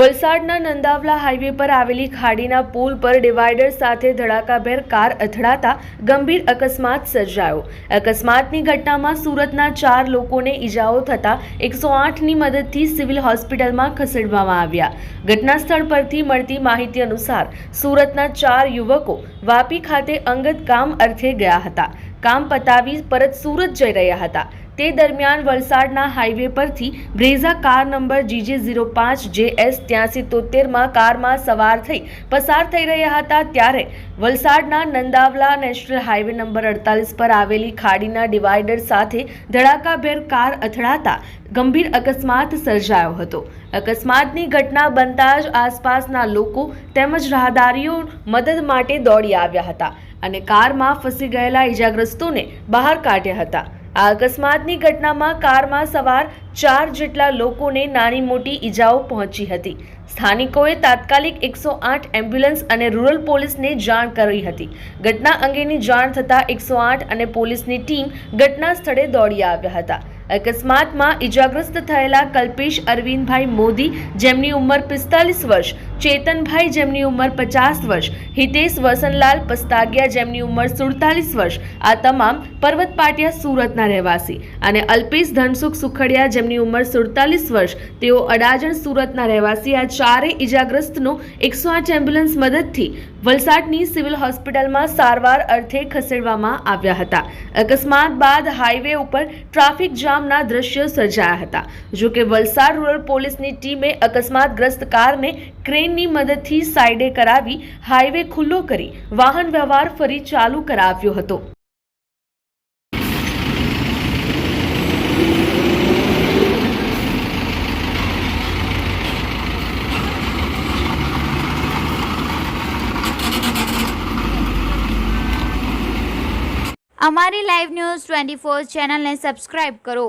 વલસાડના નંદાવલા હાઈવે પર આવેલી ખાડીના પુલ પર ડિવાઈડર સાથે ધડાકાભેર કાર અથડાતા ગંભીર અકસ્માત સર્જાયો. અકસ્માતની ઘટનામાં સુરતના ચાર લોકોને ઈજાઓ થતાં એકસો આઠની મદદથી સિવિલ હોસ્પિટલમાં ખસેડવામાં આવ્યા. ઘટના સ્થળ પરથી મળતી માહિતી અનુસાર સુરતના ચાર યુવકો વાપી ખાતે અંગત કામ અર્થે ગયા હતા. કામ પતાવી પરત સુરત જઈ રહ્યા હતા. તે દરમિયાન વલસાડના હાઈવે પરથી Brezza car number GJ zero પાંચ જે એસ ત્યાંસી તોતેરમાં કારમાં સવાર થઈ પસાર થઈ રહ્યા હતા ત્યારે વલસાડના નંદાવલા નેશનલ હાઈવે નંબર અડતાલીસ પર આવેલી ખાડીના ડિવાઈડર સાથે ધડાકાભેર કાર અથડાતા ગંભીર અકસ્માત સર્જાયો હતો. અકસ્માતની ઘટના બનતા જ આસપાસના લોકો તેમજ રાહદારીઓ મદદ માટે દોડી આવ્યા હતા અને કારમાં ફસી ગયેલા ઈજાગ્રસ્તોને બહાર કાઢ્યા હતા. આ અકસ્માતની ઘટનામાં કારમાં સવાર ચાર જેટલા લોકોને નાની મોટી ઈજાઓ પહોંચી હતી. સ્થાનિકોએ તાત્કાલિક એકસો આઠ એમ્બ્યુલન્સ અને રૂરલ પોલીસને જાણ કરી હતી. ઘટના અંગેની જાણ થતાં એકસો આઠ અને પોલીસની ટીમ ઘટના સ્થળે દોડી આવ્યા હતા. અકસ્માતમાં ઈજાગ્રસ્ત થયેલા કલ્પેશ અરવિંદભાઈ મોદી, જેમની ઉંમર પિસ્તાલીસ વર્ષ ચેતનભાઈ જેમની ઉંમર પચાસ વર્ષ, હિતેશ વસનલાલ પસ્તાગિયા જેમની ઉંમર સુડતાલીસ વર્ષ, આ તમામ પર્વત પાટિયા સુરતના રહેવાસી અને અલ્પેશ ધનસુખ સુખડિયા જેમની ઉંમર સુડતાલીસ વર્ષ, તેઓ અડાજણ સુરતના રહેવાસી. આ ચારેય ઈજાગ્રસ્તનો એકસો આઠ એમ્બ્યુલન્સ મદદથી વલસાડની સિવિલ હોસ્પિટલમાં સારવાર અર્થે ખસેડવામાં આવ્યા હતા. અકસ્માત બાદ હાઈવે ઉપર ટ્રાફિક જામના દ્રશ્યો સર્જાયા હતા. જો કે વલસાડ રૂરલ પોલીસની ટીમે અકસ્માતગ્રસ્ત કારને ક્રેનની મદદથી સાઇડે કરાવી હાઈવે ખુલ્લો કરી વાહન વ્યવહાર ફરી ચાલુ કરાવ્યો હતો. અમારી લાઈવ ન્યૂઝ ટ્વેન્ટી ફોર ચેનલને સબસ્ક્રાઇબ કરો.